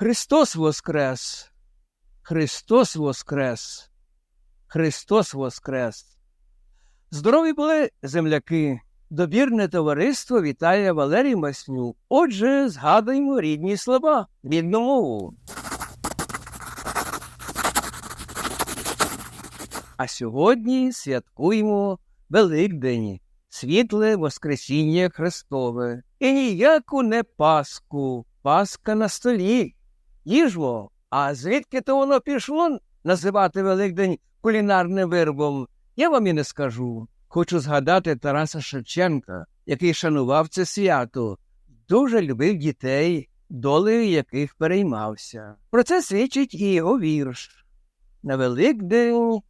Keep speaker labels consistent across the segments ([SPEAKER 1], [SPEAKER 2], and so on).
[SPEAKER 1] Христос Воскрес! Христос Воскрес! Христос Воскрес! Здорові були земляки! Добірне товариство вітає Валерій Маснюк. Отже, згадуємо рідні слова, рідну мову. А сьогодні святкуємо Великдень, світле Воскресіння Христове. І ніяку не Пасху, Пасха на столі. Їжмо, а звідки то воно пішло називати Великдень кулінарним виробом, я вам і не скажу. Хочу згадати Тараса Шевченка, який шанував це свято, дуже любив дітей, долею яких переймався. Про це свідчить і його вірш. На Великдень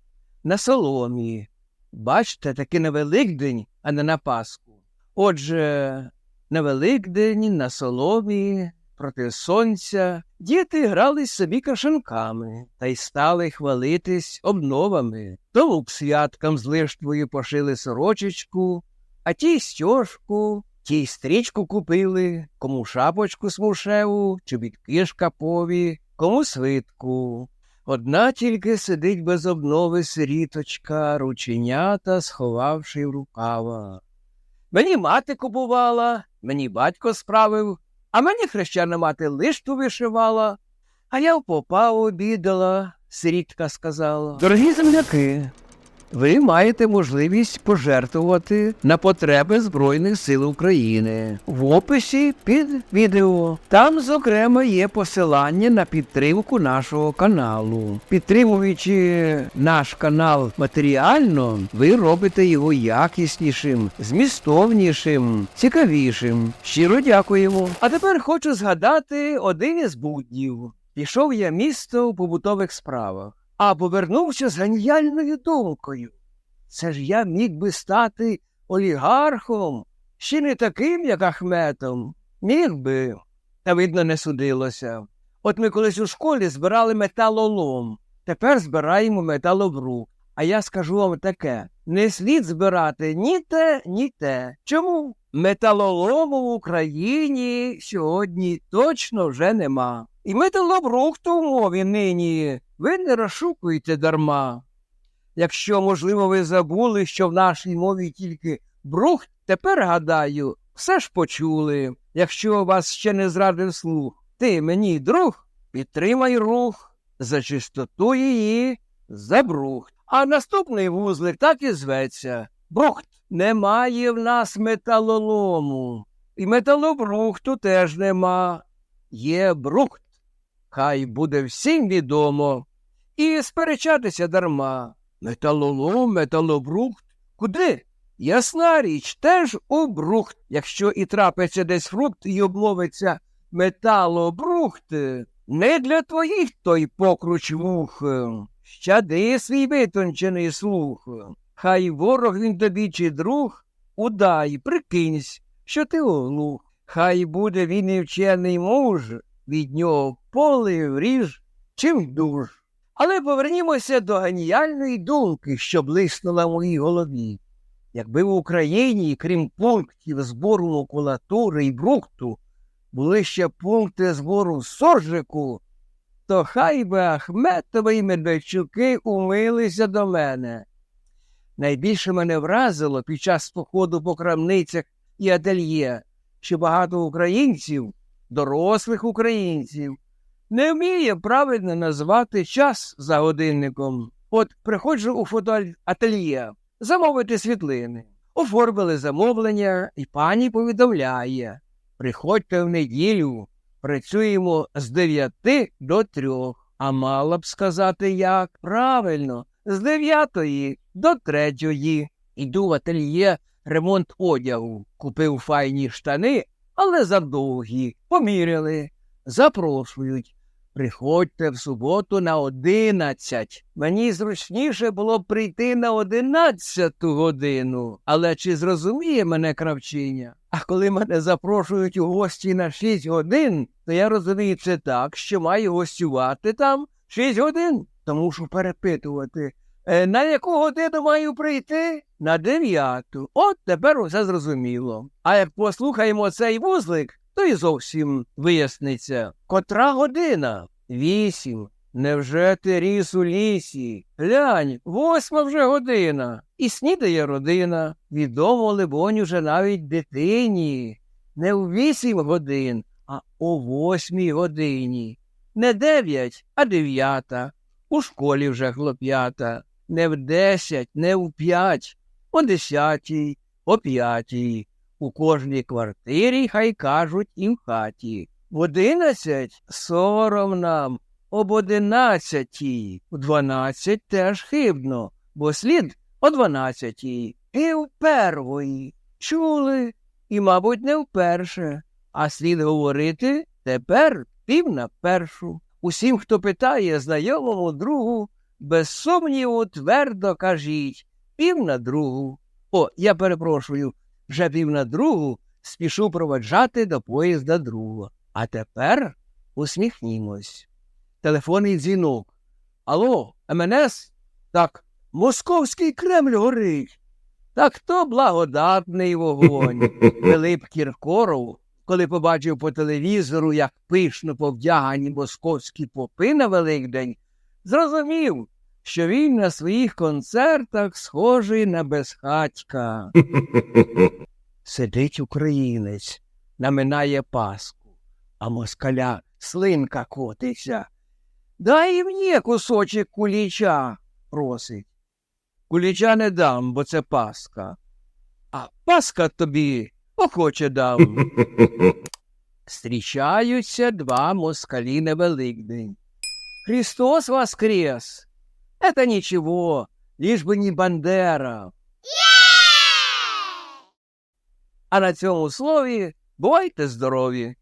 [SPEAKER 1] на соломі. Бачите, таки на Великдень, а не на Пасху. Отже, на Великдень на соломі проти сонця діти грались собі кашанками та й стали хвалитись обновами. Тому к святкам з лиштвою пошили сорочечку, а ті стьожку, ті й стрічку купили, кому шапочку смушеву, чобітки шкапові, кому свитку. Одна тільки сидить без обнови сиріточка, рученята, сховавши в рукава. Мені мати купувала, мені батько справив, а мені хрещана мати лишту вишивала, а я в попа обідала, сирітка сказала. Дорогі земляки, ви маєте можливість пожертвувати на потреби Збройних сил України в описі під відео. Там, зокрема, є посилання на підтримку нашого каналу. Підтримуючи наш канал матеріально, ви робите його якіснішим, змістовнішим, цікавішим. Щиро дякуємо. А тепер хочу згадати один із буднів. Пішов я місто у побутових справах а повернувся з геніальною думкою. Це ж я міг би стати олігархом, ще не таким, як Ахметом. Міг би, та, видно, не судилося. От ми колись у школі збирали металолом, тепер збираємо металобрук. А я скажу вам таке: не слід збирати ні те, ні те. Чому? Металолому в Україні сьогодні точно вже нема. І металобрухту в мові нині ви не розшукуєте дарма. Якщо, можливо, ви забули, що в нашій мові тільки брухт, тепер, гадаю, все ж почули. Якщо вас ще не зрадив слух, ти мені друг, підтримай рух, за чистоту її, за брухт. А наступний вузлик так і зветься. Брухт. Немає в нас металолому. І металобрухту теж нема. Є брухт. Хай буде всім відомо. І сперечатися дарма. Металолом, металобрухт. Куди? Ясна річ, теж у брухт. Якщо і трапиться десь фрукт і обмовиться металобрухт, не для твоїх той покруч вух. Щади свій витончений слух. Хай ворог він тобі чи друг, удай, прикинься, що ти оглух. Хай буде він і вчений муж, від нього поле вріж, чим дуж. Але повернімося до геніальної думки, що блиснула в моїй голові. Якби в Україні, крім пунктів збору макулатури і брухту, були ще пункти збору соржику, то хай би Ахметова і Медведчуки умилися до мене. Найбільше мене вразило під час походу по крамницях і ательє, що багато українців, дорослих українців, не вміє правильно назвати час за годинником. От приходжу у фотоательє замовити світлини. Оформили замовлення, і пані повідомляє приходьте в неділю, працюємо з 9 до 3. А мала б сказати як? Правильно, з 9 до 3. Іду в ательє ремонт одягу. Купив файні штани, але задовгі. Поміряли. Запрошують. Приходьте в суботу на одинадцять. Мені зручніше було прийти на одинадцяту годину. Але чи зрозуміє мене кравчиня? А коли мене запрошують у гості на шість годин, то я розумію це так, що маю гостювати там шість годин. То мушу перепитувати. «Е, На яку годину маю прийти? На дев'яту. От тепер усе зрозуміло. А як послухаємо цей вузлик, то й зовсім виясниться. Котра година? Вісім. Невже ти ріс у лісі? Глянь, восьма вже година. І снідає родина. Відомо, либонь, уже навіть дитині. Не в вісім годин, а о восьмій годині. Не дев'ять, а дев'ята. У школі вже хлоп'ята. Не в десять, не в п'ять, о десятій, о п'ятій. У кожній квартирі хай кажуть і в хаті. В одинадцять сором нам, об одинадцятій, в дванадцять теж хибно, бо слід о дванадцятій, і в первої. Чули, і, мабуть, не вперше, а слід говорити тепер пів на першу. Усім, хто питає знайомому другу, без сумніву твердо кажіть пів на другу. О, я перепрошую, вже пів на другу спішу проведжати до поїзда другого. А тепер усміхнімось. Телефонний дзвінок. Алло, МНС? Так, московський Кремль горить. Так то благодатний вогонь. Пилип Кіркоров, коли побачив по телевізору, як пишно повдягані московські попи на Великдень, зрозумів, що він на своїх концертах схожий на безхатька. Сидить українець, наминає паску, а москаля слинка котиться. Дай і мені кусочок куліча, просить. Куліча не дам, бо це паска. А паска тобі охоче дам. Зустрічаються два москалі на Великдень. Христос воскрес! Это ничего, лишь бы не Бандера. А на цьому слові бувайте здорові!